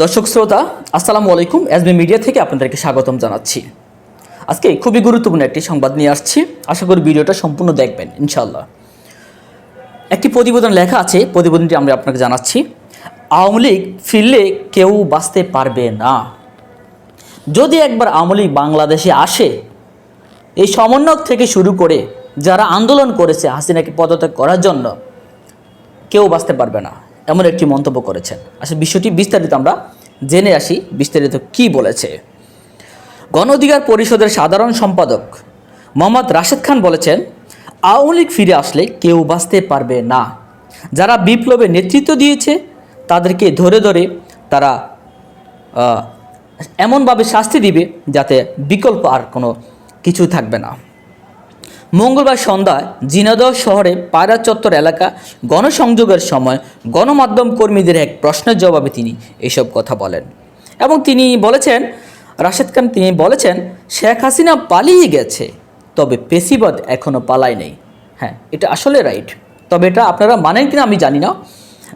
দর্শক শ্রোতা, আসসালামু আলাইকুম। এসবি মিডিয়া থেকে আপনাদেরকে স্বাগতম জানাচ্ছি। আজকে খুবই গুরুত্বপূর্ণ একটি সংবাদ নিয়ে আসছি। আশা করি ভিডিওটা সম্পূর্ণ দেখবেন ইনশাল্লাহ একটি প্রতিবেদন লেখা আছে, প্রতিবেদনটি আমরা আপনাকে জানাচ্ছি। আওয়ামী লীগ ফিরলে কেউ বাঁচতে পারবে না। যদি একবার আওয়ামী লীগ বাংলাদেশে আসে, এই সমন্বয়ক থেকে শুরু করে যারা আন্দোলন করেছে হাসিনাকে পদত্যাগ করার জন্য, কেউ বাঁচতে পারবে না। এমন একটি মন্তব্য করেছেন। আসলে বিষয়টি বিস্তারিত আমরা জেনে আসি। বিস্তারিত কি বলেছে? গণ অধিকার পরিষদের সাধারণ সম্পাদক মোহাম্মদ রাশেদ খান বলেছেন, আওয়ামী লীগ ফিরে আসলে কেউ বাঁচতে পারবে না। যারা বিপ্লবে নেতৃত্ব দিয়েছে, তাদেরকে ধরে ধরে তারা এমনভাবে শাস্তি দিবে যাতে বিকল্প আর কোনো কিছু থাকবে না। মঙ্গলবার সন্ধ্যায় জিনাদহ শহরে পায়রা চত্বর এলাকা গণসংযোগের সময় গণমাধ্যম কর্মীদের এক প্রশ্নের জবাবে তিনি এসব কথা বলেন। এবং তিনি বলেছেন, রাশেদ খান তিনি বলেছেন, শেখ হাসিনা পালিয়ে গেছে, তবে পেশিবাদ এখনও পালায় নেই। হ্যাঁ এটা আসলে রাইট। তবে এটা আপনারা মানেন কিনা আমি জানি না।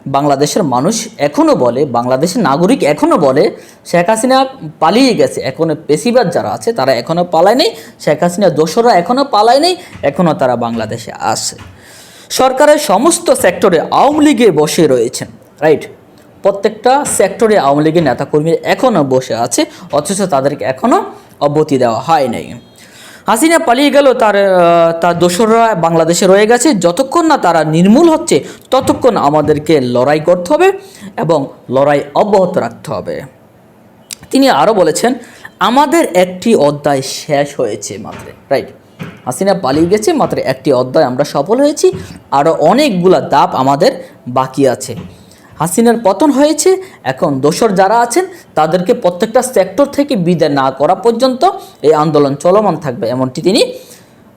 বাংলাদেশের মানুষ এখনও বলে, বাংলাদেশের নাগরিক এখনও বলে, শেখ হাসিনা পালিয়ে গেছে। এখনও পেশিবাদ যারা আছে, তারা এখনও পালায় নেই শেখ হাসিনা দোসরা এখনও পালায় নেই এখনও তারা বাংলাদেশে আসে সরকারের সমস্ত সেক্টরে আওয়ামী লীগে বসে রয়েছেন রাইট প্রত্যেকটা সেক্টরে আওয়ামী লীগের নেতাকর্মী এখনও বসে আছে, অথচ তাদেরকে এখনও অব্যতি দেওয়া হয় নাই। হাসিনা পালিয়ে গেল, তার তার দোসররা বাংলাদেশে রয়ে গেছে। যতক্ষণ না তারা নির্মূল হচ্ছে, ততক্ষণ আমাদেরকে লড়াই করতে হবে এবং লড়াই অব্যাহত রাখতে হবে। তিনি আরও বলেছেন, আমাদের একটি অধ্যায় শেষ হয়েছে মাত্র। রাইট হাসিনা পালিয়ে গেছে, মাত্র একটি অধ্যায় আমরা সফল হয়েছি, আরও অনেকগুলা দাপ আমাদের বাকি আছে। হাসিনার পতন হয়েছে, এখন দোসর যারা আছেন, তাদেরকে প্রত্যেকটা সেক্টর থেকে বিদায় না করা পর্যন্ত এই আন্দোলন চলমান থাকবে, এমনটি তিনি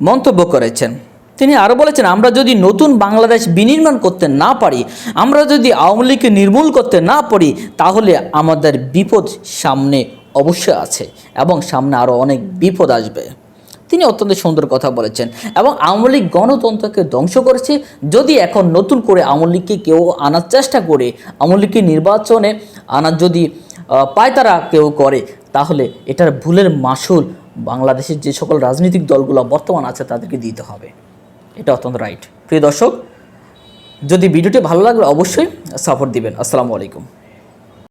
মন্তব্য করেছেন। তিনি আরও বলেছেন, আমরা যদি নতুন বাংলাদেশ বিনির্মাণ করতে না পারি, আমরা যদি আওয়ামী লীগকে নির্মূল করতে না পারি, তাহলে আমাদের বিপদ সামনে অবশ্যই আছে এবং সামনে আরও অনেক বিপদ আসবে। তিনি অত্যন্ত সুন্দর কথা বলেছেন। এবং আওয়ামী লীগ গণতন্ত্রকে ধ্বংস করেছে। যদি এখন নতুন করে আওয়ামী লীগকে কেউ আনার চেষ্টা করে আওয়ামী লীগকে নির্বাচনে আনার যদি আহ, পায়তারা কেউ করে তাহলে এটার ভুলের মাসুল বাংলাদেশের যে সকল রাজনৈতিক দলগুলো বর্তমান আছে তাদেরকে দিতে হবে। এটা অত্যন্ত রাইট প্রিয় দর্শক যদি ভিডিওটি ভালো লাগলে অবশ্যই সাপোর্ট দিবেন। আসসালামু আলাইকুম।